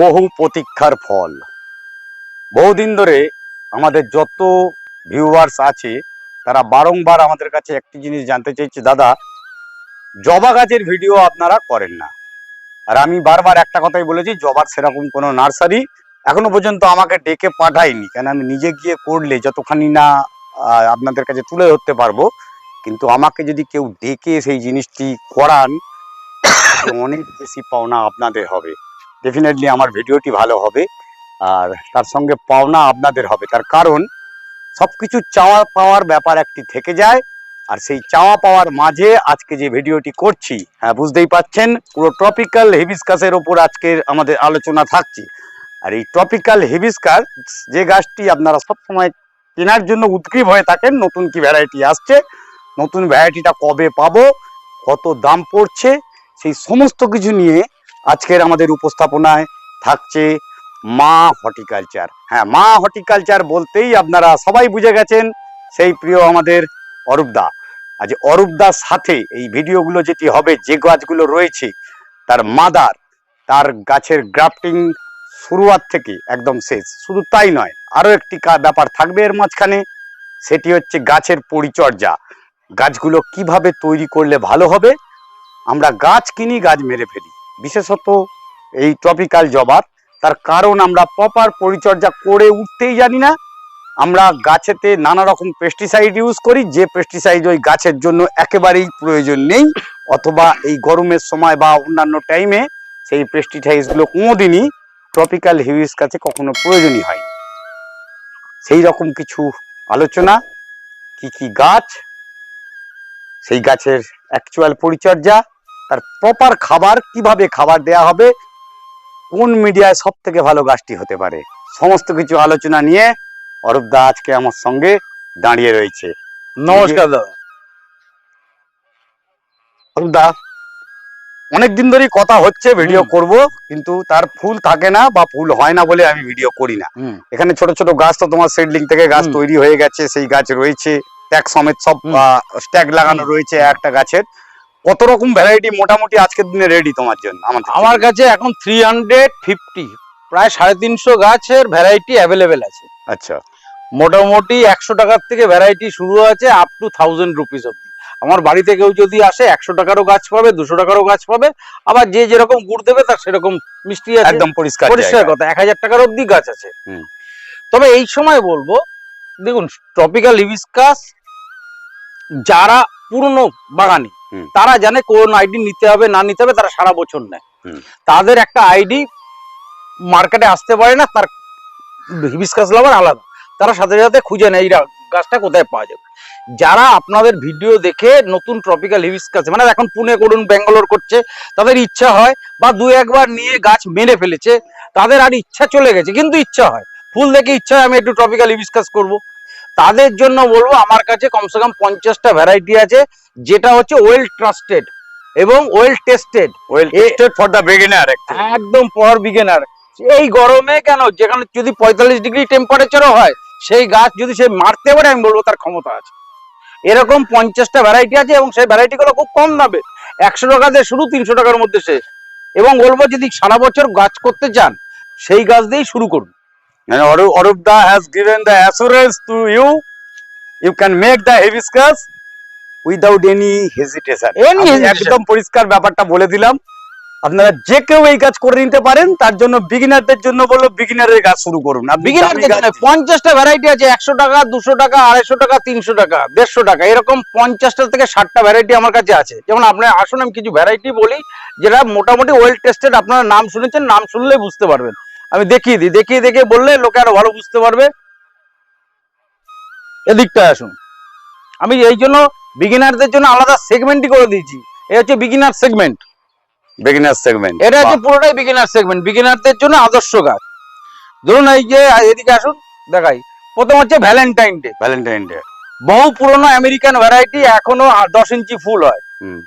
বহু প্রতীক্ষার ফল। বহুদিন ধরে আমাদের যত ভিউয়ার্স আছে, তারা বারংবার আমাদের কাছে একটি জিনিস জানতে চাইছে দাদা, জবা গাছের ভিডিও আপনারা করেন না। আর আমি বারবার একটা কথাই বলেছি, জবার সেরকম কোনো নার্সারি এখনও পর্যন্ত আমাকে ডেকে পাঠায়নি। কেন আমি নিজে গিয়ে করলে যতখানি না আপনাদের কাছে তুলে ধরতে পারব কিন্তু আমাকে যদি কেউ ডেকে সেই জিনিসটি করান অনেক বেশি পাওনা আপনাদের হবে। ডেফিনেটলি আমার ভিডিওটি ভালো হবে, আর তার সঙ্গে পাওনা আপনাদের হবে। তার কারণ সব কিছু চাওয়া পাওয়ার ব্যাপার একটি থেকে যায়, আর সেই চাওয়া পাওয়ার মাঝে আজকে যে ভিডিওটি করছি হ্যাঁ বুঝতেই পাচ্ছেন, পুরো ট্রপিক্যাল হেবিসকাসের ওপর আজকের আমাদের আলোচনা থাকছে। আর এই ট্রপিক্যাল হেবিসকাস যে গাছটি আপনারা সবসময় কেনার জন্য উদ্গ্রীব হয়ে থাকেন, নতুন কি ভ্যারাইটি আসছে নতুন ভ্যারাইটিটা কবে পাবো, কত দাম পড়ছে, সেই সমস্ত কিছু নিয়ে আজকের আমাদের উপস্থাপনায় থাকছে মা হর্টিকালচার। হ্যাঁ মা হর্টিকালচার বলতেই আপনারা সবাই বুঝে গেছেন, সেই প্রিয় আমাদের অরূপদা আজ অরূপদার সাথে এই ভিডিওগুলো যেটি হবে, যে গাছগুলো রয়েছে, তার মাদার, তার গাছের গ্রাফটিং শুরুয়াত থেকে একদম শেষ। শুধু তাই নয়, আরও একটি ব্যাপার থাকবে এর মাঝখানে, সেটি হচ্ছে গাছের পরিচর্যা। গাছগুলো কীভাবে তৈরি করলে ভালো হবে? আমরা গাছ কিনি, গাছ মেরে ফেলি। বিশেষত এই ট্রপিক্যাল জবার। তার কারণ আমরা প্রপার পরিচর্যা করে উঠতেই জানি না। আমরা গাছেতে নানা রকম পেস্টিসাইড ইউজ করি। যে পেস্টিসাইড ওই গাছের জন্য একেবারেই প্রয়োজন নেই। অথবা এই গরমের সময় বা অন্যান্য টাইমে সেই পেস্টিসাইডগুলো কোনোদিনই ট্রপিক্যাল হিউইস কাছে কখনো প্রয়োজনই হয় সেই রকম কিছু আলোচনা। কি কি গাছ সেই গাছের অ্যাকচুয়াল পরিচর্যা তার প্রপার খাবার কীভাবে খাবার দেয়া হবে কোন মিডিয়ায় সব থেকে ভালো গাছটি হতে পারে সমস্ত কিছু আলোচনা নিয়ে অরূপদা আজকে আমার সঙ্গে দাঁড়িয়ে রয়েছে। নমস্কার দাদা। অরূপদা অনেকদিন ধরেই কথা হচ্ছে ভিডিও। করব কিন্তু তার ফুল থাকে না বা ফুল হয় না বলে আমি ভিডিও করি না। এখানে ছোট ছোট গাছ তো তোমার সেডলিং থেকে গাছ তৈরি হয়ে গেছে সেই গাছ রয়েছে। ট্যাগ সমেত সব ট্যাগ লাগানো রয়েছে একটা গাছের। কত রকম ভ্যারাইটি মোটামুটি আজকের দিনে রেডি তোমার জন্য আমার কাছে? এখন থ্রি হান্ড্রেড ফিফটি প্রায় সাড়ে তিনশো গাছের ভ্যারাইটি অ্যাভেলেবেল আছে। আচ্ছা। মোটামুটি একশো টাকার থেকে ভ্যারাইটি শুরু আছে আপ টু থাউজেন্ড রুপিস অব্দি আমার বাড়িতে কেউ যদি আসে একশো টাকারও গাছ পাবে দুশো টাকারও গাছ পাবে আবার যে যেরকম গুড় দেবে তার সেরকম মিষ্টি একদম পরিষ্কার পরিষ্কার কথা এক হাজার টাকার অব্দি গাছ আছে। তবে এই সময় বলব দেখুন ট্রপিক্যাল হিবিস্কাস যারা পুরনো বাগানি তারা জানে কোন আইডি নিতে হবে না নিতে হবে তারা সারা বছর নেয়। তাদের একটা আইডি মার্কেটে আসতে পারে না তার হিবিস্কাস লাভার আলাদা। তারা সাথে সাথে খুঁজে নেয় এই গাছটা কোথায় পাওয়া যাবে। যারা আপনাদের ভিডিও দেখে নতুন ট্রপিক্যাল হিবিস্কাস মানে এখন পুনে করুন ব্যাঙ্গালোর করছে তাদের ইচ্ছা হয় বা দু একবার নিয়ে গাছ মেরে ফেলেছে তাদের আর ইচ্ছা চলে গেছে কিন্তু ইচ্ছা হয়। ফুল দেখে ইচ্ছা হয় আমি একটু ট্রপিক্যাল হিবিস্কাস করব। তাদের জন্য বলব আমার কাছে কমসে কম পঞ্চাশটা ভ্যারাইটি আছে যেটা হচ্ছে ওয়েল ট্রাস্টেড এবং well tested well tested for the beginner একদম পর বিগিনার এই গরমে কেন? যেখানে যদি পঁয়তাল্লিশ ডিগ্রি টেম্পারেচারও হয় সেই গাছ যদি সে মারতে পারে আমি বলব তার ক্ষমতা আছে। এরকম পঞ্চাশটা ভ্যারাইটি আছে এবং সেই ভ্যারাইটিগুলো খুব কম দামে। একশো টাকা দিয়ে শুরু তিনশো টাকার মধ্যে শেষ। এবং বলব যদি সারা বছর গাছ করতে চান সেই গাছ দিয়েই শুরু করুন। And Arup, Arupda has given the assurance to you. You can make the hibiscus without any hesitation. Any আমি hesitation. একদম পরিষ্কার ব্যাপারটা বলে দিলাম আপনারা যে কেউ এই কাজ করে নিতে পারেন তার জন্য বিগিনারদের জন্য বলব বিগিনারের কাজ শুরু করুন বিগিনারদের জন্য পঞ্চাশটা ভ্যারাইটি আছে একশো টাকা দুশো টাকা আড়াইশো টাকা তিনশো টাকা দেড়শো টাকা এরকম পঞ্চাশটা থেকে ষাটটা ভ্যারাইটি আমার কাছে আছে যেমন আপনার আসুন আমি কিছু ভ্যারাইটি বলি যেটা মোটামুটি ওয়েল টেস্টেড আপনারা নাম শুনেছেন নাম শুনলেই বুঝতে পারবেন আমি দেখিয়ে দিই দেখিয়ে দেখে বললে লোকে আরও ভালো বুঝতে পারবে। এদিকটায় আসুন। আমি এই জন্য বিগিনারদের জন্য আলাদা সেগমেন্টই করে দিয়েছি। এই হচ্ছে বিগিনার সেগমেন্ট beginner সেগমেন্ট এটা হচ্ছে পুরোটাই বিগিনার সেগমেন্ট বিগিনারদের জন্য আদর্শ গাছ ধরুন এই যে এদিকে আসুন দেখাই। প্রথম হচ্ছে ভ্যালেন্টাইন ডে ভ্যালেন্টাইন ডে বহু পুরনো আমেরিকান ভ্যারাইটি এখনও দশ ইঞ্চি ফুল হয়। হুম।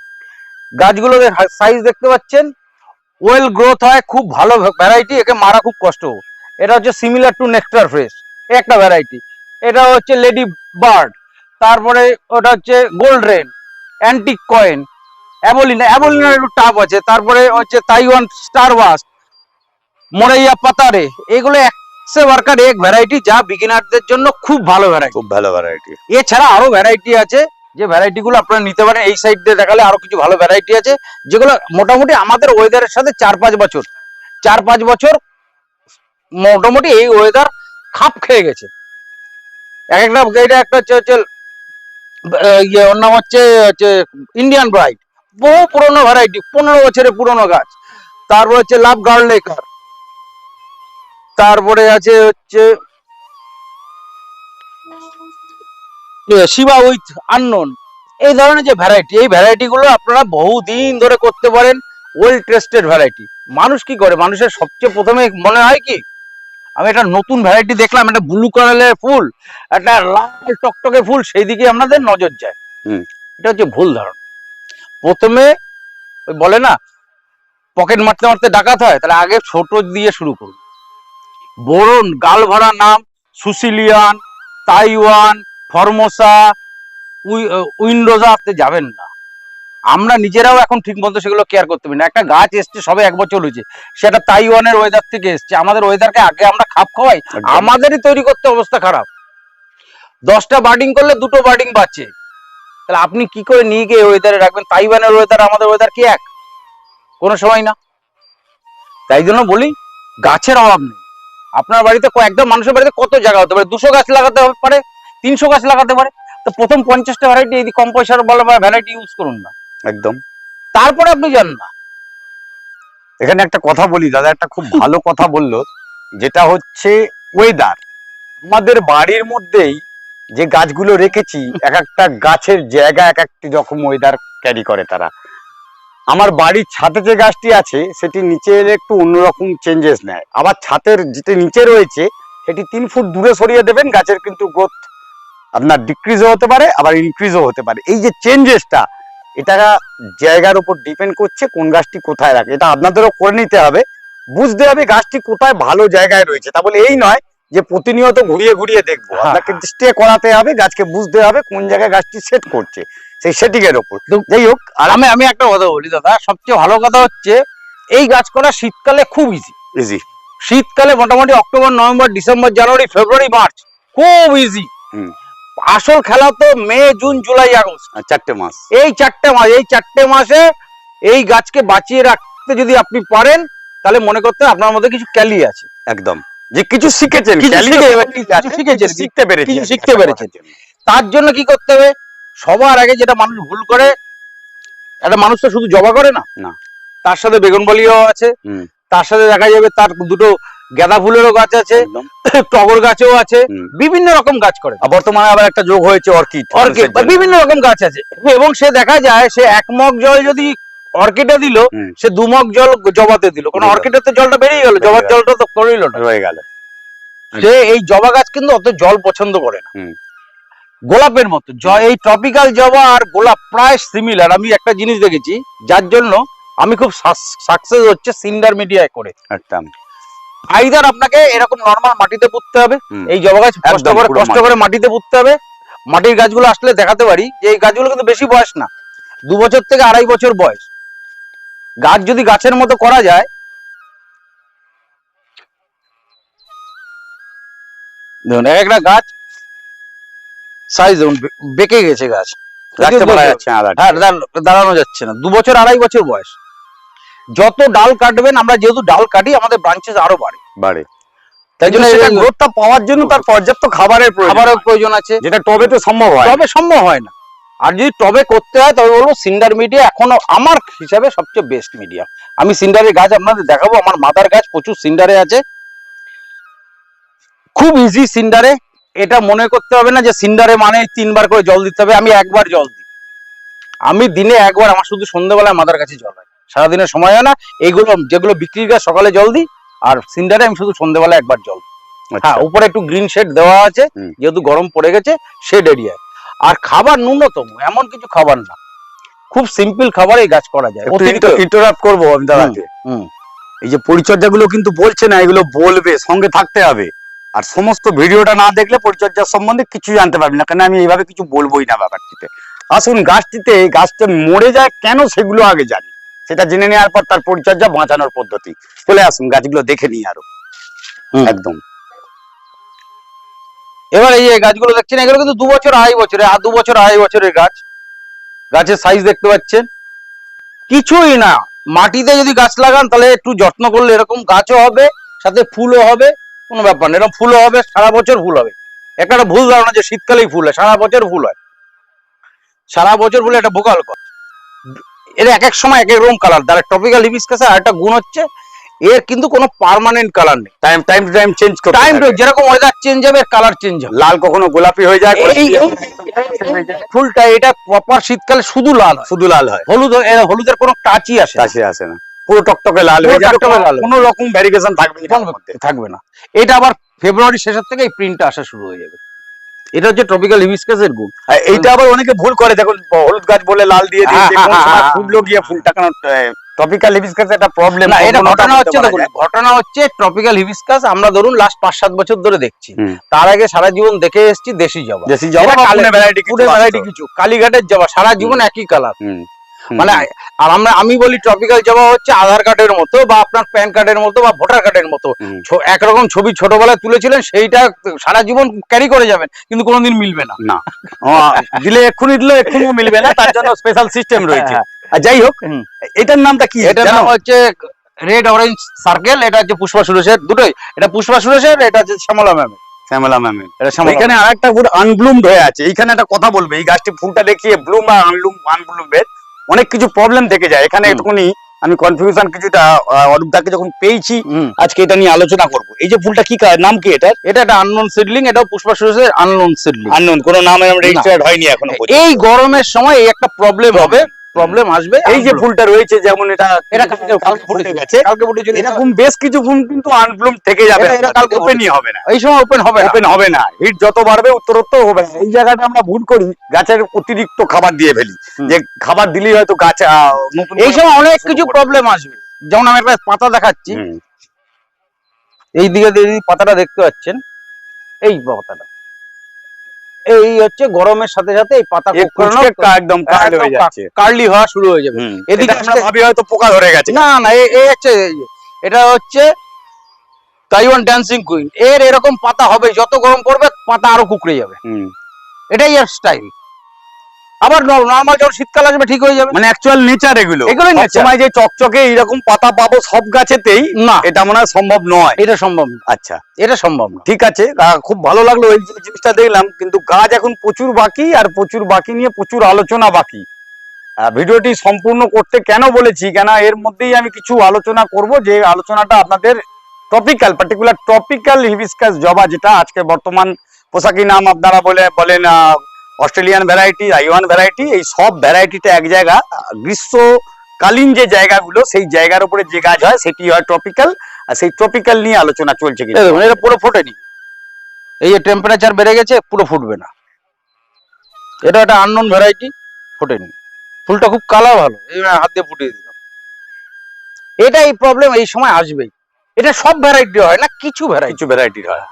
গাছগুলোর সাইজ দেখতে পাচ্ছেন? ওয়েল গ্রোথ হয় খুব ভালো ভ্যারাইটি একে মারা খুব কষ্ট। এটা হচ্ছে সিমিলার টু নেক্টার ফ্রেশ একটা ভ্যারাইটি এটা হচ্ছে লেডি বার্ড তারপরে ওটা হচ্ছে গোল্ড রেন অ্যান্টিক কয়েন অ্যাবোলিনা অ্যাবোলিনার একটু টাপ আছে তারপরে হচ্ছে তাইওয়ান স্টার ওয়াস মোরাইয়া পাতারে এগুলো একশো ওয়ার্কার এক ভ্যারাইটি যা বিগিনারদের জন্য খুব ভালো ভ্যারাইটি খুব ভালো ভ্যারাইটি এছাড়া আরও ভ্যারাইটি আছে যে ভ্যারাইটি গুলো আপনারা নিতে পারেন, এই সাইড দিয়ে দেখালে আরও কিছু ভালো ভ্যারাইটি আছে। যেগুলো মোটামুটি আমাদের ওয়েদারের সাথে চার পাঁচ বছর, চার পাঁচ বছর মোটামুটি এই ওয়েদার খাপ খেয়ে গেছে। এক একটা এটা একটা হচ্ছে ইয়ে ওর নাম হচ্ছে হচ্ছে ইন্ডিয়ান ব্রাইট বহু পুরনো ভ্যারাইটি পনেরো বছরের পুরনো গাছ। তারপর হচ্ছে লাভ গার্লেকার তারপরে আছে হচ্ছে শিবা উইথ আননোন এই ধরনের যে ভ্যারাইটি এই ভ্যারাইটি গুলো আপনারা বহুদিন ধরে করতে পারেন ওয়েল টেস্টেড ভ্যারাইটি মানুষ কি করে? মানুষের সবচেয়ে প্রথমে মনে হয় কি? আমি একটা নতুন ভ্যারাইটি দেখলাম একটা ব্লু কালারের ফুল একটা লাল টকটকে ফুল সেই দিকে আপনাদের নজর যায়। হুম। এটা হচ্ছে ভুল ধারণা। প্রথমে ওই বলে না পকেট মারতে মারতে ডাকাত হয় তাহলে আগে ছোট দিয়ে শুরু করুন। বোরন গাল ভরা নাম সুসিলিয়ান তাইওয়ান ফরমোসা উইন্ডোজা আপনি যাবেন না। আমরা নিজেরাও এখন ঠিক মতো সেগুলো কেয়ার করতে পারি না। একটা গাছ এসছে সবে এক বছর হয়েছে। সেটা তাইওয়ানের ওয়েদার থেকে এসছে। আমাদের ওয়েদারকে আগে আমরা খাপ খাওয়াই আমাদেরই তৈরি করতে অবস্থা খারাপ। দশটা বার্ডিং করলে দুটো বার্ডিং বাঁচে। তাহলে আপনি কি করে নিয়ে গিয়ে ওয়েদারে রাখবেন? তাইওয়ানের ওয়েদার আমাদের ওয়েদার কি এক? কোনো সময় না। তাই জন্য বলি গাছের অভাব নেই। আপনার বাড়িতে একদম মানুষের বাড়িতে কত জায়গা হতে পারে? দুশো গাছ লাগাতে পারে। তিনশো গাছ লাগাতে পারে। তো প্রথম পঞ্চাশটা ভ্যারাইটি এই কম পয়সার বলা ভ্যারাইটি ইউজ করুন না। একদম। তারপরে আপনি যান না। এখানে একটা কথা বলি দাদা একটা খুব ভালো কথা বলল যেটা হচ্ছে ওয়েদার আমাদের বাড়ির মধ্যেই যে গাছগুলো রেখেছি এক একটা গাছের জায়গা এক একটি রকম ওয়েদার ক্যারি করে তারা। আমার বাড়ির ছাদে যে গাছটি আছে সেটি নিচে এলে একটু অন্যরকম চেঞ্জেস নেয়। আবার ছাদের যেটি নিচে রয়েছে সেটি তিন ফুট দূরে সরিয়ে দেবেন গাছের কিন্তু গ্রোথ আপনার ডিক্রিজও হতে পারে আবার ইনক্রিজও হতে পারে। এই যে চেঞ্জেসটা এটা জায়গার উপর ডিপেন্ড করছে কোন গাছটি কোথায় রাখে। এটা আপনাদেরও করে নিতে হবে। বুঝতে হবে গাছটি কোথায় ভালো জায়গায় রয়েছে। তা বলে এই নয় যে প্রতিনিয়ত ঘুরিয়ে ঘুরিয়ে দেখব। হ্যাঁ, আপনাকে স্টে করাতে হবে গাছকে বুঝতে হবে কোন জায়গায় গাছটি সেট করছে সেই সেটিং এর উপর যাই হোক আর আর আমি আমি একটা কথা বলি দাদা। সবচেয়ে ভালো কথা হচ্ছে এই গাছ করা শীতকালে খুব ইজি ইজি শীতকালে মোটামুটি October November December January February March খুব ইজি হুম। আসল খেলা তো মে জুন জুলাই আগস্ট। চারটে মাস। এই চারটে মাস এই চারটে মাসে এই গাছকে বাঁচিয়ে রাখতে যদি আপনি পারেন তাহলে মনে করতে আপনার মধ্যে কিছু ক্যালি আছে। একদম। যে কিছু শিখেছেন শিখতে পেরেছেন শিখতে পেরেছেন। তার জন্য কি করতে হবে? সবার আগে যেটা মানুষ ভুল করে একটা মানুষ তো শুধু জবা করে না। না। তার সাথে বেগুন বলিও আছে। তার সাথে দেখা যাবে তার দুটো গাঁদা ফুলেরও গাছ আছে টগর গাছও আছে বিভিন্ন রকম গাছ করে। বর্তমানে আবার একটা যোগ হয়েছে অর্কিড অর্কিড বিভিন্ন রকম গাছ আছে। এবং সে দেখা যায় সে এক মগ জল যদি অর্কিডে দিল সে দু মগ জল জবাতে দিল। কারণ। অর্কিডের তো জলটা বেরিয়ে গেল জবার জলটা তো করিল না। রয়ে গেল। সে এই জবা গাছ কিন্তু অত জল পছন্দ করে না। গোলাপের মতো। এই ট্রপিক্যাল জবা আর গোলাপ প্রায় সিমিলার আমি একটা জিনিস দেখেছি যার জন্য আমি খুব সাকসেস হচ্ছে সিন্ডার মিডিয়ায় করে। একদম। আইদার আপনাকে এরকম নর্মাল মাটিতে পুঁততে হবে এই জবা গাছ কষ্ট করে কষ্ট করে মাটিতে পুঁততে হবে। মাটির গাছগুলো আসলে দেখাতে পারি যে এই গাছগুলো কিন্তু বেশি বয়স না। দু বছর থেকে আড়াই বছর বয়স। গাছ যদি গাছের মতো করা যায় দেখুন এক একটা গাছ সাইজ দেখুন বেঁকে গেছে গাছ। রাখতে পারা যাচ্ছে না দাঁড়িয়ে। হ্যাঁ দাঁড়ানো যাচ্ছে না। দু বছর আড়াই বছর বয়স। যত ডাল কাটবেন আমরা যেহেতু ডাল কাটি আমাদের ব্রাঞ্চেস আরও বাড়ে। বাড়ে। তাই জন্য সেটা গ্রোথটা পাওয়ার জন্য তার পর্যাপ্ত খাবারের প্রয়োজন। খাবারের প্রয়োজন আছে। যেটা টবেতে সম্ভব হয় তবে সম্ভব হয় না। আর যদি টবে করতে হয় তবে বলব সিন্ডার মিডিয়া এখনও আমার হিসাবে সবচেয়ে বেস্ট মিডিয়া আমি সিন্ডারের গাছ আপনাদের দেখাবো আমার মাদার গাছ প্রচুর সিন্ডারে আছে। খুব ইজি সিন্ডারে এটা মনে করতে হবে না যে সিন্ডারে মানে তিনবার করে জল দিতে হবে আমি একবার জল দিই। আমি দিনে একবার আমার শুধু সন্ধ্যেবেলায় মাদার কাছে জল সারাদিনের সময় হয় না। এইগুলো যেগুলো বিক্রির গাছ সকালে জল দিই আর সিন্ডারে আমি শুধু সন্ধ্যেবেলায় একবার জল। আচ্ছা। হ্যাঁ উপরে একটু গ্রিন শেড দেওয়া আছে যেহেতু গরম পড়ে গেছে শেড এরিয়ায় আর খাবার ন্যূনতম এমন কিছু খাবার না। খুব সিম্পল খাবার এই গাছ করা যায়। ইন্টারাপ্ট করব আমি দাদাকে হুম। এই যে পরিচর্যাগুলো কিন্তু বলছে না এগুলো বলবে সঙ্গে থাকতে হবে। আর সমস্ত ভিডিওটা না দেখলে পরিচর্যা সম্বন্ধে কিছুই জানতে পারবি না কেন আমি এইভাবে কিছু বলবোই না ব্যাপারটিতে। আসুন গাছটিতে এই গাছটা মরে যায় কেন সেগুলো আগে জানি। সেটা জেনে নেওয়ার পর তার পরিচর্যা বাঁচানোর পদ্ধতি। চলে আসুন গাছগুলো দেখে নিই আরও। একদম। এবার এই গাছগুলো দেখছেন এগুলো কিন্তু দু বছর আড়াই বছরের আর দু বছর আড়াই বছরের গাছ। গাছের সাইজ দেখতে পাচ্ছেন। কিছুই না। মাটিতে যদি গাছ লাগান তাহলে একটু যত্ন করলে এরকম গাছও হবে সাথে ফুলও হবে কোনো ব্যাপার না। এরকম ফুলও হবে সারা বছর ফুল হবে। একটা ভুল ধারণা যে শীতকালেই ফুল হয় সারা বছর ফুল হয়। সারা বছর ফুল একটা ভোকাল কর। এর এক এক সময় এক এক রকম কালার তার টপিক্যাল হিবিসকাসে আর একটা গুণ হচ্ছে এর কিন্তু কোনো পার্মানেন্ট কালার নেই। Time time to time change করতে টাইম থাকে। যেরকম ওয়েদার চেঞ্জ হবে কালার চেঞ্জ হবে। লাল কখনো গোলাপি হয়ে যায় এই ফুলটা এটা প্রপার শীতকালে শুধু লাল শুধু লাল হয়। হলুদ হলুদের কোনো টাচই আসে। চাষে আসে না। পুরো টকটকে লাল হয়ে যাবে। কোনো রকম ভ্যারিগেশন থাকবে না থাকবে না। এটা আবার ফেব্রুয়ারি শেষের থেকে এই প্রিন্টটা আসা শুরু হয়ে যাবে। এটা হচ্ছে ট্রপিক্যাল হিবিসকাসের গুণ এইটা আবার অনেকে ভুল করে দেখুন হলুদ গাছ বলে লাল দিয়ে দিয়ে যে কোনো সময় হ্যাঁ, ফুটলো গিয়ে ফুলটা কেন ট্রপিক্যাল হিবিসকাস একটা প্রবলেম না এটা ঘটনা হচ্ছে দেখুন ঘটনা হচ্ছে ট্রপিক্যাল হিবিসকাস আমরা ধরুন লাস্ট পাঁচ সাত বছর ধরে দেখছি। তার আগে সারা জীবন দেখে এসেছি দেশি জবা। দেশি জবা ভ্যারাইটি কিছু কালীঘাটের জবা সারা জীবন একই কালার মানে আর আমরা আমি বলি ট্রপিক্যাল জবা হচ্ছে আধার কার্ডের মতো বা আপনার প্যান কার্ডের মতো বা ভোটার কার্ডের মতো। একরকম ছবি ছোটবেলায় তুলেছিলেন সেইটা সারা জীবন ক্যারি করে যাবেন কিন্তু কোনোদিন মিলবে না। না। দিলে এক্ষুনি দিলে এক্ষুনিও মিলবে না তার জন্য স্পেশাল সিস্টেম রয়েছে। হ্যাঁ, আর যাই হোক এটার নামটা কি? এটার নাম হচ্ছে রেড অরেঞ্জ সার্কেল এটা হচ্ছে পুষ্পা সুরেশের দুটোই। এটা পুষ্পা সুরেশের এটা হচ্ছে শ্যামলা ম্যাম শ্যামলা ম্যামের। এটা শ্যামলা এখানে আরেকটা ফুল আনব্লুমড হয়ে আছে। এইখানে একটা কথা বলবে এই গাছটি ফুলটা দেখিয়ে ব্লুম আর আনব্লুম আনব্লুমের অনেক কিছু প্রবলেম থেকে যায়। এখানে এখনই আমি কনফিউশন কিছুটা অরূপদাকে যখন পেয়েছি আজকে এটা নিয়ে আলোচনা করব। এই যে ফুলটা কি নাম কি এটা এটা একটা আননোন সিডলিং এটাও পুষ্পা সুরেশের আননোন সিডলিং আননোন কোনো নাম রেজিস্টার্ড হয়নি এখনও এই গরমের সময় এই একটা প্রবলেম হবে। প্রবলেম আসবে এই যে ফুলটা রয়েছে যেমন এটা এটা কালকে ফুটে গেছে। কালকে এরকম বেশ কিছু ফুল কিন্তু আনব্লুম থেকে যাবে এটা- কালকে ওপেনই হবে না। এই সময় ওপেন হবে ওপেন হবে না। হিট যত বাড়বে উত্তরোত্তর হবে না। এই জায়গাটা আমরা ভুল করি। গাছের অতিরিক্ত খাবার দিয়ে ফেলি। যে খাবার দিলেই হয়তো গাছ আহ, এই সময় অনেক কিছু প্রবলেম আসবে। যেমন আমি একটা পাতা দেখাচ্ছি। এই দিকে যদি পাতাটা দেখতে পাচ্ছেন এই পাতাটা। এই হচ্ছে গরমের সাথে সাথে এই পাতা একদম হয়ে যাচ্ছে। কার্লি হওয়া শুরু হয়ে যাবে। এদিকে আমরা ভাবি হয়তো পোকা ধরে গেছে। না না এ- এ হচ্ছে এটা হচ্ছে তাইওয়ান ড্যান্সিং কুইন এর এরকম পাতা হবে যত গরম পড়বে পাতা আরও কুকড়ে যাবে। হুম। এটাই এর স্টাইল আবার নর্মাল যখন শীতকাল আসবে ঠিক হয়ে যাবে। মানে অ্যাকচুয়াল নেচার এগুলো। nature। সময় যে চকচকে এইরকম পাতা পাবো সব গাছেতেই না। এটা মনে হয় সম্ভব নয়। এটা সম্ভব আচ্ছা। এটা সম্ভব না। ঠিক আছে খুব ভালো লাগল এই যে জিনিসটা দেখলাম কিন্তু গাছ এখন প্রচুর বাকি আর প্রচুর বাকি নিয়ে প্রচুর আলোচনা বাকি। ভিডিওটি সম্পূর্ণ করতে কেন বলেছি? কেন এর মধ্যেই আমি কিছু আলোচনা করব যে আলোচনাটা আপনাদের টপিক্যাল পার্টিকুলার টপিক্যাল হিবিসকাস জবা যেটা আজকে বর্তমান পোশাকি নাম আপনারা বলে বলেন অস্ট্রেলিয়ান ভ্যারাইটি আইওয়ান ভ্যারাইটি এই সব ভ্যারাইটিটা এক জায়গা। গ্রীষ্মকালীন যে জায়গাগুলো সেই জায়গার উপরে যে গাছ হয় সেটি হয় ট্রপিক্যাল আর সেই ট্রপিক্যাল নিয়ে আলোচনা চলছে কিন্তু। এটা পুরো ফোটেনি। এই যে টেম্পারেচার বেড়ে গেছে পুরো ফুটবে না। এটা একটা আননোন ভ্যারাইটি ফোটেনি। ফুলটা খুব কালার ভালো এই হাত দিয়ে ফুটিয়ে দিলাম। এটা এই প্রবলেম এই সময় আসবেই। এটা সব ভ্যারাইটি হয় না কিছু ভ্যারাইটি কিছু ভ্যারাইটির হয়।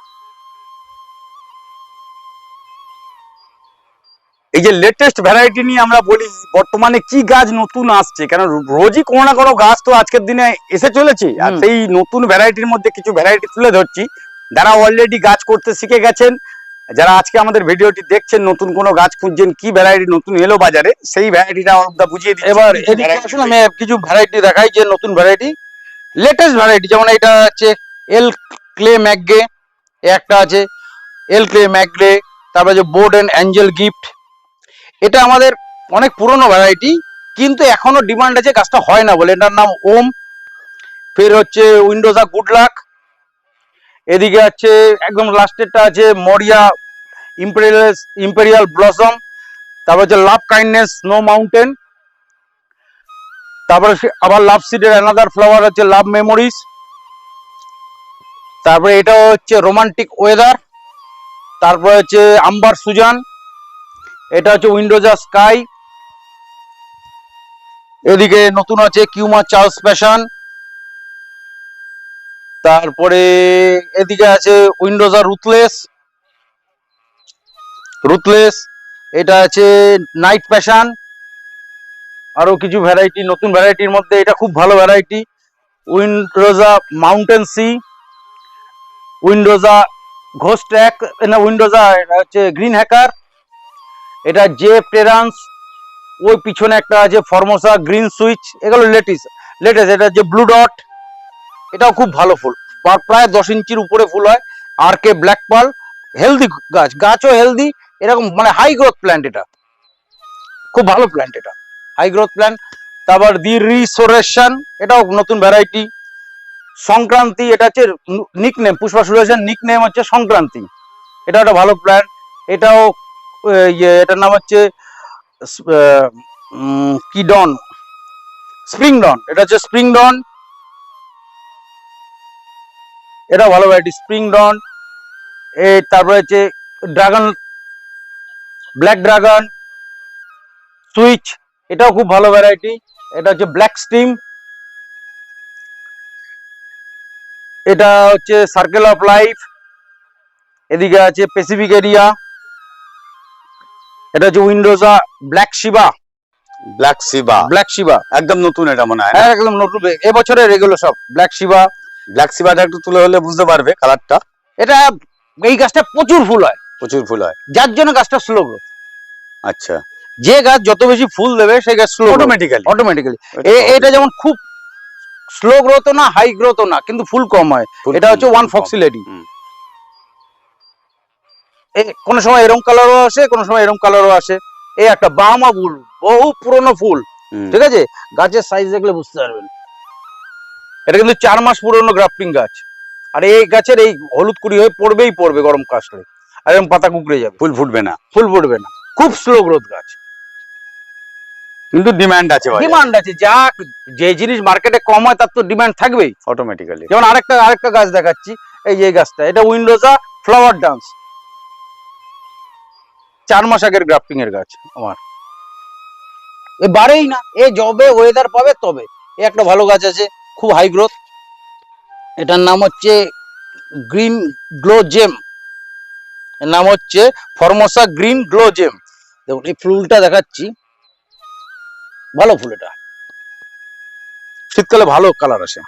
এই যে লেটেস্ট ভ্যারাইটি নিয়ে আমরা বলি বর্তমানে কি গাছ নতুন আসছে? কেন রোজই কোনো না কোনো গাছ তো আজকের দিনে এসে চলেছে। আর। সেই নতুন ভ্যারাইটির মধ্যে কিছু ভ্যারাইটি তুলে ধরছি। যারা অলরেডি গাছ করতে শিখে গেছেন যারা আজকে আমাদের ভিডিওটি দেখছেন নতুন কোনো গাছ খুঁজছেন কি ভ্যারাইটি নতুন এলো বাজারে সেই ভ্যারাইটিটা আমরা বুঝিয়ে দিচ্ছি। এবার আমি কিছু ভ্যারাইটি দেখাই যে নতুন ভ্যারাইটি লেটেস্ট ভ্যারাইটি যেমন এটা হচ্ছে এল ক্লে ম্যাকগে একটা আছে এল ক্লে ম্যাকগে তারপরে যে বোর্ড অ্যান্ড অ্যাঞ্জেল গিফট এটা আমাদের অনেক পুরনো ভ্যারাইটি কিন্তু এখনও ডিমান্ড আছে গাছটা হয় না বলে। এটার নাম ওম, ফের হচ্ছে উইন্ডোজা গুড লাক, এদিকে আছে একদম লাস্টেরটা আছে মরিয়া ইম্পেরিয়াল ইম্পেরিয়াল ব্লসম তারপর হচ্ছে লাভ কাইন্ডনেস স্নো মাউন্টেন তারপরে আবার লাভ সিডের অ্যানাদার ফ্লাওয়ার হচ্ছে লাভ মেমোরিজ তারপরে এটা হচ্ছে রোমান্টিক ওয়েদার তারপরে হচ্ছে আম্বার সুজান এটা হচ্ছে উইন্ডোজা স্কাই। এদিকে নতুন আছে কিউমা চার্লস প্যাশন। তারপরে এদিকে আছে উইন্ডোজা রুথলেস। রুথলেস, এটা আছে নাইট প্যাশন। আরও কিছু ভ্যারাইটি নতুন ভ্যারাইটির মধ্যে এটা খুব ভালো ভ্যারাইটি উইন্ডোজা মাউন্টেন সি। উইন্ডোজা ঘোস্ট্যাক না উইন্ডোজা হচ্ছে গ্রিন হ্যাকার। এটা জে টেরান্স ওই পিছনে একটা আছে ফর্মোসা গ্রিন সুইচ এগুলো লেটেস্ট লেটেস্ট এটা যে ব্লু ডট এটাও খুব ভালো ফুল। প্রা- প্রায় দশ ইঞ্চির উপরে ফুল হয়। আর কে ব্ল্যাক পাল হেলদি গাছ, গাছও হেলদি এরকম মানে হাই গ্রোথ প্ল্যান্ট এটা। খুব ভালো প্ল্যান্ট এটা। হাই গ্রোথ প্ল্যান্ট তারপর দি রিসোরেশন এটাও নতুন ভ্যারাইটি সংক্রান্তি, এটা হচ্ছে nick name Pushpa সুরেশন nick name হচ্ছে সংক্রান্তি। এটা একটা ভালো প্ল্যান্ট এটাও এটার নাম হচ্ছে কি ডন? স্প্রিং ডন। এটা হচ্ছে স্প্রিং ডন। এটা ভালো ভ্যারাইটি স্প্রিং ডন। এ, তারপরে হচ্ছে ড্রাগন, ব্ল্যাক ড্রাগন, সুইচ, এটাও খুব ভালো ভ্যারাইটি এটা হচ্ছে ব্ল্যাক স্টিম। এটা হচ্ছে সার্কেল অফ লাইফ। এদিকে আছে প্যাসিফিক এরিয়া এটা হচ্ছে উইন্ডোজা ব্ল্যাক শিবা ব্ল্যাক সিবা ব্ল্যাক শিবা একদম নতুন এটা মনে হয় হ্যাঁ একদম নতুন। এবছরের এগুলো সব। ব্ল্যাক শিবা ব্ল্যাক সিবাটা একটু তুলে হলে বুঝতে পারবে কালারটা এটা এই গাছটা প্রচুর ফুল হয়। প্রচুর ফুল হয়। যার জন্য গাছটা স্লো গ্রোথ আচ্ছা। যে গাছ যত বেশি ফুল দেবে সেই গাছ স্লো অটোমেটিক্যালি অটোমেটিক্যালি এটা যেমন খুব স্লো গ্রোথও না হাই গ্রোথও না কিন্তু ফুল কম হয়। এটা হচ্ছে ওয়ান ফক্সিলেটি। কোনো সময় এরকম কালারও আসে কোনো সময় এরকম কালারও আসে। এই একটা বাহামা ফুল বহু পুরনো ফুল ঠিক আছে? গাছের সাইজ দেখলে বুঝতে পারবেন। এটা কিন্তু চার মাস পুরনো গ্রাফটিং গাছ। আর এই গাছের এই হলুদ কুড়ি হয়ে পড়বেই পড়বে গরম কাশলে। আর এরকম পাতা কুকড়ে যাবে। ফুল ফুটবে না। ফুল ফুটবে না। খুব স্লো গ্রোথ গাছ। কিন্তু ডিমান্ড আছে ডিমান্ড আছে। যা যে জিনিস মার্কেটে কম হয় তার তো ডিমান্ড থাকবেই। অটোমেটিক্যালি যেমন আরেকটা আরেকটা গাছ দেখাচ্ছি। এই যে গাছটা এটা উইন্ডোজা ফ্লাওয়ার ডান্স। চার মাস আগের গ্রাফটিং এর গাছ আমার। এ বাড়েই না এ যবে ওয়েদার পাবে তবে। এ একটা ভালো গাছ আছে খুব হাই গ্রোথ এটার নাম হচ্ছে গ্রিন গ্লো জেম এর নাম হচ্ছে ফরমোসা গ্রিন গ্লো জেম দেখুন এই ফুলটা দেখাচ্ছি। ভালো ফুল এটা। শীতকালে ভালো কালার আসে।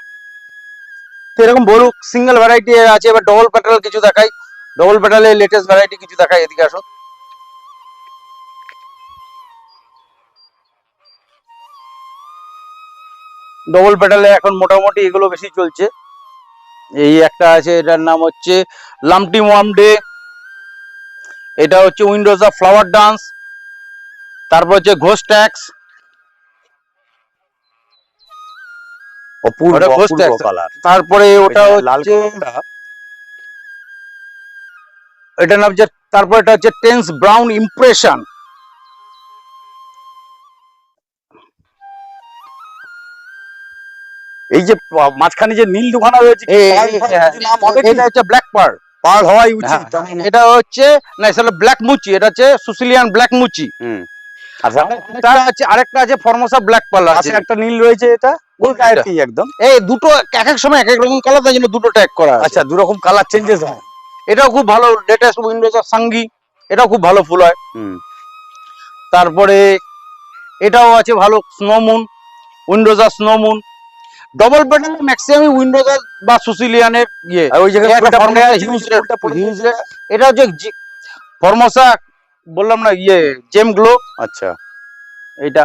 তো এরকম বড় সিঙ্গেল ভ্যারাইটি আছে এবার ডবল প্যাটাল কিছু দেখাই। ডবল প্যাটালের লেটেস্ট ভ্যারাইটি কিছু দেখাই এদিকে আসুন ডবল প্যাটালে এখন মোটামুটি এগুলো বেশি চলছে। এই একটা আছে এটার নাম হচ্ছে লামটি ওয়াম ডে এটা হচ্ছে উইন্ডোজ অফ ফ্লাওয়ার ডান্স। তারপর হচ্ছে ঘোষ ট্যাক্স। তারপরে ওটা হচ্ছে কালারটা নাম তারপর এটা হচ্ছে টেন্স ব্রাউন ইমপ্রেশন। এই যে মাঝখানে যে নীল দুখানা রয়েছে কি? এটা হচ্ছে ব্ল্যাক পার্ল পার্ল হওয়াই উচিত। এটা হচ্ছে না সেটা ব্ল্যাক মুচি এটা হচ্ছে সুসিলিয়ান ব্ল্যাক মুচি। হুম। তার আছে আরেকটা আছে ফর্মোসা ব্ল্যাক আছে। একটা নীল রয়েছে এটা। একদম। এই দুটো এক এক সময় এক এক রকম কালার তাই জন্য দুটো ট্যাগ করা আচ্ছা দু রকম কালার চেঞ্জেস হয়। এটাও খুব ভালো লেটেস্ট উইন্ডোজ অফ সাঙ্গি এটাও খুব ভালো ফুল হয়। হুম। তারপরে এটাও আছে ভালো snow moon windows of snow moon double pattern maximum windows বা সুসিলিয়ানের ইয়ে। ওই। এটা হচ্ছে ফর্মোসা বললাম না ইয়ে জেম গ্লো আচ্ছা। এইটা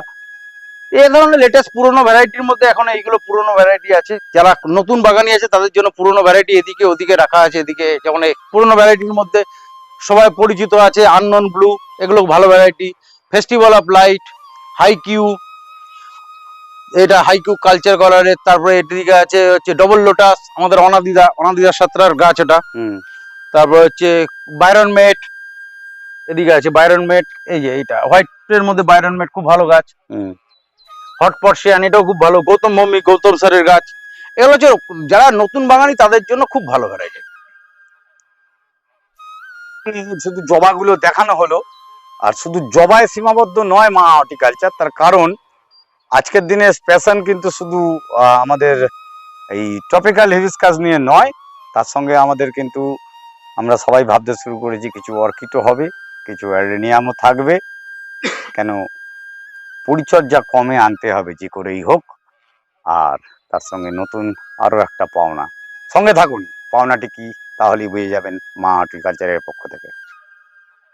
এই ধরনের লেটেস্ট পুরনো ভ্যারাইটির মধ্যে এখন এইগুলো পুরনো ভ্যারাইটি আছে। যারা নতুন বাগানি আছে তাদের জন্য পুরনো ভ্যারাইটি এদিকে ওদিকে রাখা আছে এদিকে যেমন পুরনো ভ্যারাইটির মধ্যে সবাই পরিচিত আছে আননন ব্লু এগুলো ভালো variety festival of light high Q এটা হাই কিউ কালচার কালারের তারপরে এদিকে আছে হচ্ছে ডবল লোটাস আমাদের অনাদিদা অনাদিদা সাতরার গাছ ওটা। তারপর হচ্ছে বাইরন মেট এদিকে আছে বাইরন মেট এই যে এইটা। হোয়াইটের মধ্যে বাইরন মেট খুব ভালো গাছ। হট পর্সিয়ান এটাও খুব ভালো। গৌতম মম্মি গৌতম স্যারের গাছ। এগুলো হচ্ছে যারা নতুন বাগানি তাদের জন্য খুব ভালো ভ্যারাইটি শুধু জবাগুলো দেখানো হলো আর শুধু জবায় সীমাবদ্ধ নয় মা হর্টিকালচার তার কারণ আজকের দিনে স্পেশন কিন্তু শুধু আমাদের এই টপিক্যাল হিবিস্কাস নিয়ে নয়, তার সঙ্গে আমাদের কিন্তু আমরা সবাই ভাবতে শুরু করেছি কিছু অর্কিডও হবে, কিছু অ্যারেনিয়ামও থাকবে। কেন? পরিচর্যা কমে আনতে হবে, যে করেই হোক। আর তার সঙ্গে নতুন আরও একটা পাওনা। সঙ্গে থাকুন, পাওনাটি কি তাহলেই বুঝে যাবেন মা হর্টিকালচারের পক্ষ থেকে।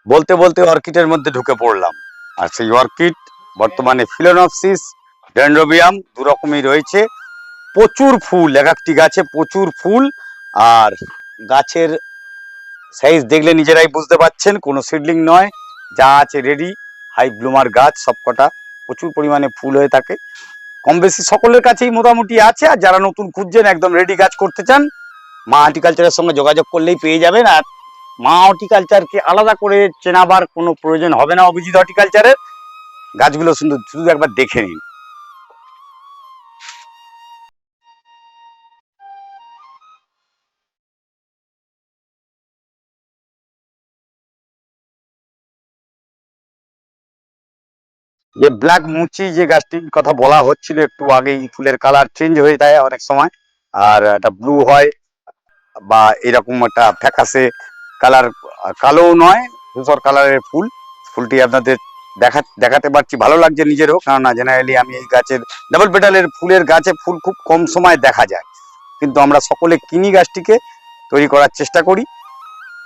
বলতে বলতে অর্কিডের মধ্যে ঢুকে পড়লাম। আর সেই অর্কিড বর্তমানে ফিলোনপসিস ডেন্ড্রোবিয়াম দু রকমই রয়েছে। প্রচুর ফুল, এক একটি গাছে প্রচুর ফুল। আর গাছের সাইজ দেখলে নিজেরাই বুঝতে পাচ্ছেন কোনো সিডলিং নয়। যা আছে রেডি হাই ব্লুমার গাছ সবকটা। প্রচুর পরিমাণে ফুল হয়ে থাকে। কম বেশি সকলের কাছেই মোটামুটি আছে। আর যারা নতুন খুঁজছেন, একদম রেডি গাছ করতে চান, মা হর্টিকালচারের সঙ্গে যোগাযোগ করলেই পেয়ে যাবেন। আর মা হর্টিকালচারকে আলাদা করে চেনাবার কোনো প্রয়োজন হবে না অভিজিৎ হর্টিকালচারের গাছগুলো শুধু শুধু একবার দেখে নিন। যে ব্ল্যাক মুচি যে গাছটির কথা বলা হচ্ছিল একটু আগেই ফুলের কালার চেঞ্জ হয়ে যায় অনেক সময়। আর একটা ব্লু হয়, বা এরকম একটা ফ্যাকাসে কালার কালো নয়, ধূসর কালারের ফুল। ফুলটি আপনাদের দেখা, দেখাতে পারছি, ভালো লাগছে নিজেরও, কেননা জেনারেলি আমি এই গাছের ডাবল পেটালের ফুলের গাছে ফুল খুব কম সময় দেখা যায়। কিন্তু আমরা সকলে কিনি গাছটিকে, তৈরি করার চেষ্টা করি।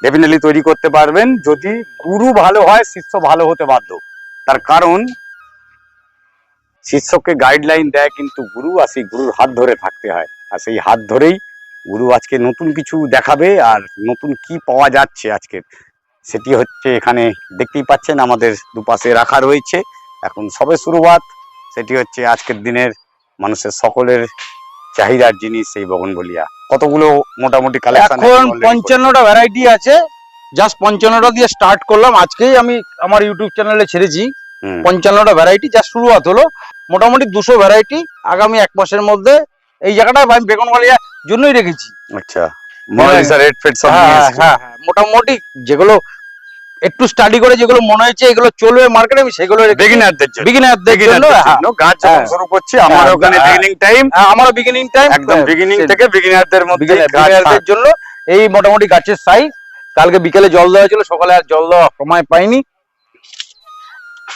ডেফিনেটলি তৈরি করতে পারবেন, যদি গুরু ভালো হয়, শিষ্য ভালো হতে বাধ্য। তার কারণ শিষ্যকে গাইডলাইন দেয় কিন্তু গুরু আর সেই গুরুর হাত ধরে থাকতে হয়। আর সেই হাত ধরেই গুরু আজকে নতুন কিছু দেখাবে আর নতুন কি পাওয়া যাচ্ছে আজকে। সেটি হচ্ছে এখানে দেখতেই পাচ্ছেন আমাদের দুপাশে রাখা রয়েছে। এখন সবে শুরুয়াত সেটি হচ্ছে আজকের দিনের মানুষের সকলের চাহিদার জিনিস এই বগনবলিয়া কতগুলো মোটামুটি কালেকশন এখন পঞ্চান্নটা ভ্যারাইটি আছে। জাস্ট পঞ্চান্নটা দিয়ে স্টার্ট করলাম। আজকেই আমি আমার ইউটিউব চ্যানেলে ছেড়েছি। পঞ্চান্নটা ভ্যারাইটি যা শুরুয়াত হলো মোটামুটি দুশো ভ্যারাইটি আগামী এক মাসের মধ্যে এই জায়গাটায় আমি বেগুনবাড়িয়ার জন্যই রেখেছি। আচ্ছা। হ্যাঁ। হ্যাঁ। হ্যাঁ মোটামুটি যেগুলো একটু স্টাডি করে যেগুলো মনে হয়েছে এগুলো চলবে মার্কেটে আমি সেগুলো বিগিনারদের জন্য। বিগিনারদের জন্য হ্যাঁ। গাছ হ্যাঁ। শুরু করছি আমার হ্যাঁ, ওখানে হ্যাঁ। বিগিনিং টাইম হ্যাঁ, আমারও বিগিনিং টাইম একদম বিগিনিং থেকে বিগিনারদের মধ্যে বিগিনারদের জন্য এই মোটামুটি গাছের সাইজ কালকে বিকেলে জল দেওয়া ছিল সকালে আর জল দেওয়া সময় পাইনি।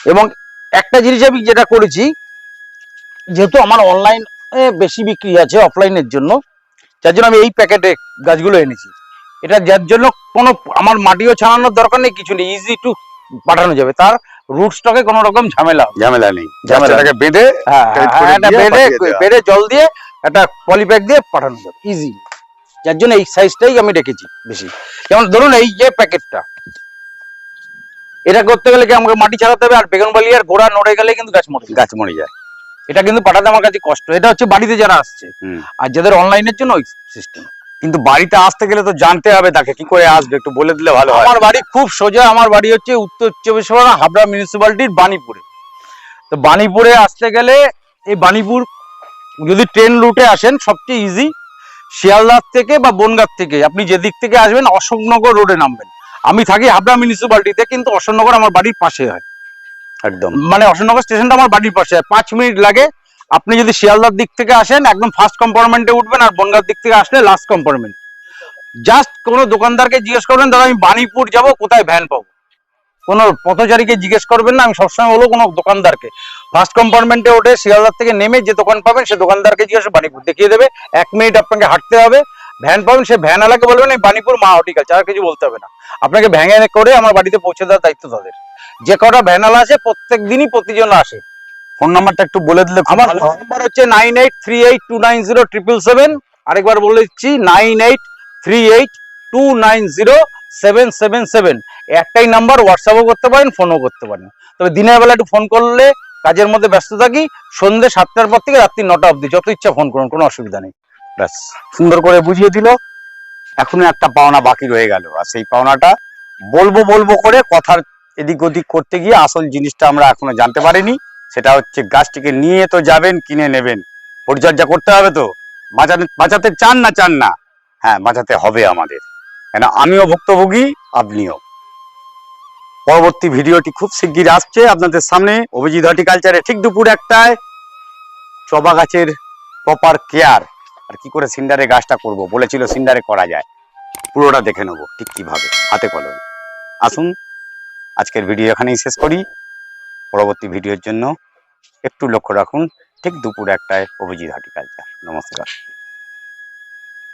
এবং একটা জিনিস আমি যেটা করেছি যেহেতু আমার অনলাইন বেশি বিক্রি আছে অফলাইনের জন্য যার জন্য আমি এই প্যাকেটে গাছগুলো এনেছি। এটা যার জন্য কোনো আমার মাটিও ছাড়ানোর দরকার নেই কিছু নেই ইজি টু পাঠানো যাবে। তার রুট স্টকে কোনো রকম ঝামেলা ঝামেলা নেই। ঝামেলাটাকে বেঁধে হ্যাঁ হ্যাঁ, দেওয়া। বেডে জল দিয়ে একটা পলিপ্যাক দিয়ে পাঠানো যাবে ইজি যার জন্য এই সাইজটাই আমি রেখেছি বেশি। যেমন ধরুন এই যে প্যাকেটটা এটা করতে গেলে কি আমাকে মাটি ছাড়াতে হবে? আর বেগুন বালিয়ার গোড়া নড়ে গেলে কিন্তু গাছ মরে গাছ মরে যায়। এটা কিন্তু পাঠাতে আমার কাছে কষ্ট। এটা হচ্ছে বাড়িতে যারা আসছে। আর যাদের অনলাইনের জন্য ওই সিস্টেম কিন্তু বাড়িতে আসতে গেলে তো জানতে হবে তাকে কি করে আসবে একটু বলে দিলে ভালো হয়। আমার বাড়ি খুব সোজা আমার বাড়ি হচ্ছে উত্তর চব্বিশ পরগনা হাবড়া মিউনিসিপ্যালিটির বাণীপুরে। তো বাণীপুরে আসতে গেলে এই বাণীপুর যদি ট্রেন রুটে আসেন সবচেয়ে ইজি শিয়ালদার থেকে বা বনগাঁ থেকে। আপনি যে দিক থেকে আসবেন অশোকনগর রোডে নামবেন। আমি থাকি হাবড়া মিউনিসিপালিটিতে কিন্তু অশোকনগর আমার বাড়ির পাশে হয়। একদম। মানে অশোকনগর স্টেশনটা আমার বাড়ির পাশে হয়। পাঁচ মিনিট লাগে। আপনি যদি শিয়ালদার দিক থেকে আসেন একদম ফার্স্ট কম্পার্টমেন্টে উঠবেন আর বনগাঁর দিক থেকে আসলে লাস্ট কম্পার্টমেন্ট জাস্ট কোনো দোকানদারকে জিজ্ঞেস করবেন দাদা আমি বাণীপুর যাব কোথায় ভ্যান পাবো? কোনো পথচারীকে জিজ্ঞেস করবেন না আমি সবসময় বলব কোনো দোকানদারকে। ফার্স্ট কম্পার্টমেন্টে ওঠে শিয়ালদার থেকে নেমে যে দোকান পাবেন সে দোকানদারকে জিজ্ঞেস বাণীপুর দেখিয়ে দেবে। এক মিনিট আপনাকে হাঁটতে হবে। ভ্যান পাবেন সে ভ্যান আলাকে বলবেন এই বাণীপুর মা হর্টিকালচার আর কিছু বলতে হবে না। আপনাকে ভ্যানে করে আমার বাড়িতে পৌঁছে দেওয়ার দায়িত্ব তাদের। যে কটা ভ্যানালা আছে প্রত্যেক দিনই প্রতিজন আসে। ফোন নাম্বারটা একটু বলে দিলে আমার ফোন নাম্বার হচ্ছে nine eight three eight two nine zero triple seven. আরেকবার বলে দিচ্ছি nine eight three eight two nine zero seven seven seven. একটাই নাম্বার হোয়াটসঅ্যাপও করতে পারেন ফোনও করতে পারেন। তবে দিনের বেলা একটু ফোন করলে কাজের মধ্যে ব্যস্ত থাকি সন্ধ্যে সাতটার পর থেকে রাত্রি নটা অবধি যত ইচ্ছা ফোন করুন কোনো অসুবিধা নেই। ব্যাস। সুন্দর করে বুঝিয়ে দিল। এখনও একটা পাওনা বাকি রয়ে গেল। আর সেই পাওনাটা বলব বলব করে কথার এদিক ওদিক করতে গিয়ে আসল জিনিসটা আমরা এখনও জানতে পারিনি। সেটা হচ্ছে গাছটিকে নিয়ে তো যাবেন, কিনে নেবেন। পরিচর্যা করতে হবে তো। বাঁচাতে বাঁচাতে চান না চান না। হ্যাঁ বাঁচাতে হবে আমাদের। কেন আমিও ভুক্তভোগী, আপনিও। পরবর্তী ভিডিওটি খুব শিগগির আসছে আপনাদের সামনে অভিজিৎ হর্টিকালচারে ঠিক দুপুর একটায়। চবা গাছের প্রপার কেয়ার আর কি করে সিন্ডারে গাছটা করব? বলেছিল সিন্ডারে করা যায়। পুরোটা দেখে নেব, ঠিক কীভাবে? হাতে কলম। আসুন, আজকের ভিডিও এখানেই শেষ করি। পরবর্তী ভিডিওর জন্য একটু লক্ষ্য রাখুন, ঠিক দুপুর একটায় অভিজিৎ হাটিকালচার নমস্কার।